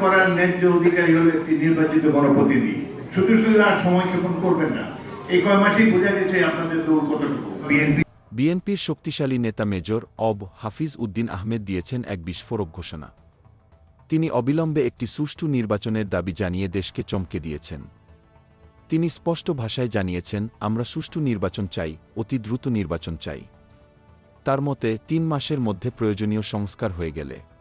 করার ন্যায্য অধিকারী হলো একটি নির্বাচিত গণপ্রতিনিধি। শুধু শুধু আর করবেন না। এই কয় মাসেই বোঝা গেছে আপনাদের দৌড় কতটুকু। বিএনপি বিএনপির শক্তিশালী নেতা মেজর অব হাফিজ উদ্দিন আহমেদ দিয়েছেন এক বিস্ফোরক ঘোষণা। তিনি অবিলম্বে একটি সুষ্ঠু নির্বাচনের দাবি জানিয়ে দেশকে চমকে দিয়েছেন। তিনি স্পষ্ট ভাষায় জানিয়েছেন, আমরা সুষ্ঠু নির্বাচন চাই, অতি দ্রুত নির্বাচন চাই। তার মতে, তিন মাসের মধ্যে প্রয়োজনীয় সংস্কার হয়ে গেলে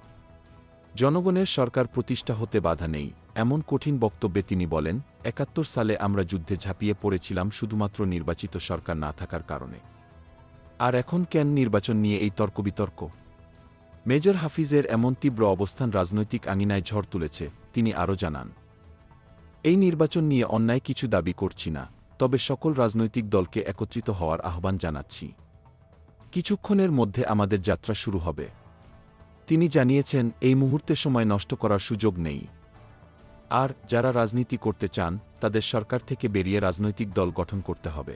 জনগণের সরকার প্রতিষ্ঠা হতে বাধা নেই, এমন কঠিন বক্তব্যে তিনি বলেন, একাত্তর সালে আমরা যুদ্ধে ঝাঁপিয়ে পড়েছিলাম শুধুমাত্র নির্বাচিত সরকার না থাকার কারণে। আর এখন কেন নির্বাচন নিয়ে এই তর্কবিতর্ক? মেজর হাফিজের এমন তীব্র অবস্থান রাজনৈতিক আঙিনায় ঝড় তুলেছে, তিনি আরও জানান। এই নির্বাচন নিয়ে অন্যায় কিছু দাবি করছি না, তবে সকল রাজনৈতিক দলকে একত্রিত হওয়ার আহ্বান জানাচ্ছি। কিছুক্ষণের মধ্যে আমাদের যাত্রা শুরু হবে। তিনি জানিয়েছেন, এই মুহূর্তে সময় নষ্ট করার সুযোগ নেই। আর যারা রাজনীতি করতে চান, তাদের সরকার থেকে বেরিয়ে রাজনৈতিক দল গঠন করতে হবে।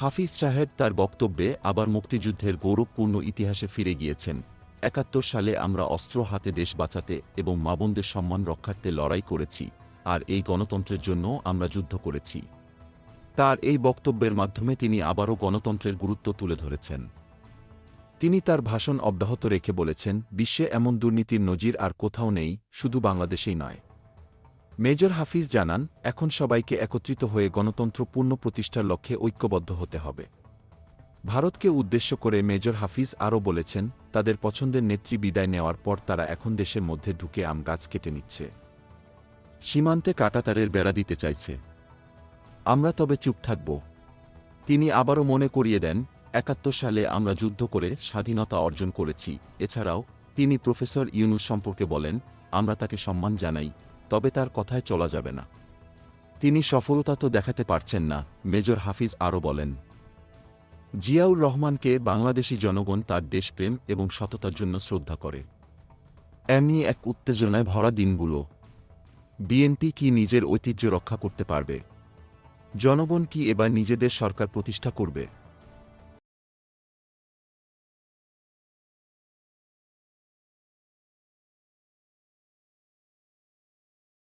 হাফিজ সাহেব তার বক্তব্যে আবার মুক্তিযুদ্ধের গৌরবপূর্ণ ইতিহাসে ফিরে গিয়েছেন। একাত্তর সালে আমরা অস্ত্র হাতে দেশ বাঁচাতে এবং মাবনদের সম্মান রক্ষার্থে লড়াই করেছি, আর এই গণতন্ত্রের জন্য আমরা যুদ্ধ করেছি। তার এই বক্তব্যের মাধ্যমে তিনি আবারও গণতন্ত্রের গুরুত্ব তুলে ধরেছেন। তিনি তার ভাষণ অব্যাহত রেখে বলেছেন, বিশ্বে এমন দুর্নীতির নজির আর কোথাও নেই, শুধু বাংলাদেশেই নয়। মেজর হাফিজ জানান, এখন সবাইকে একত্রিত হয়ে গণতন্ত্র পূর্ণ প্রতিষ্ঠার লক্ষ্যে ঐক্যবদ্ধ হতে হবে। ভারতকে উদ্দেশ্য করে মেজর হাফিজ আরও বলেছেন, তাদের পছন্দের নেত্রী বিদায় নেওয়ার পর তারা এখন দেশের মধ্যে ঢুকে আম গাছ কেটে নিচ্ছে। সীমান্তে কাটাতারের বেড়া দিতে চাইছে। আমরা তবে চুপ থাকব। তিনি আবারও মনে করিয়ে দেন একাত্তর সালে আমরা যুদ্ধ করে স্বাধীনতা অর্জন করেছি। এছাড়াও, তিনি প্রফেসর ইউনুস সম্পর্কে বলেন, আমরা তাকে সম্মান জানাই, তবে তার কথায় চলা যাবে না। তিনি সফলতা তো দেখাতে পারছেন না, মেজর হাফিজ আরও বলেন। জিয়াউর রহমানকে বাংলাদেশি জনগণ তার দেশপ্রেম এবং সততার জন্য শ্রদ্ধা করে। এমনি এক উত্তেজনায় ভরা দিনগুলো। বিএনপি কি নিজের ঐতিহ্য রক্ষা করতে পারবে? জনগণ কি এবার নিজেদের সরকার প্রতিষ্ঠা করবে?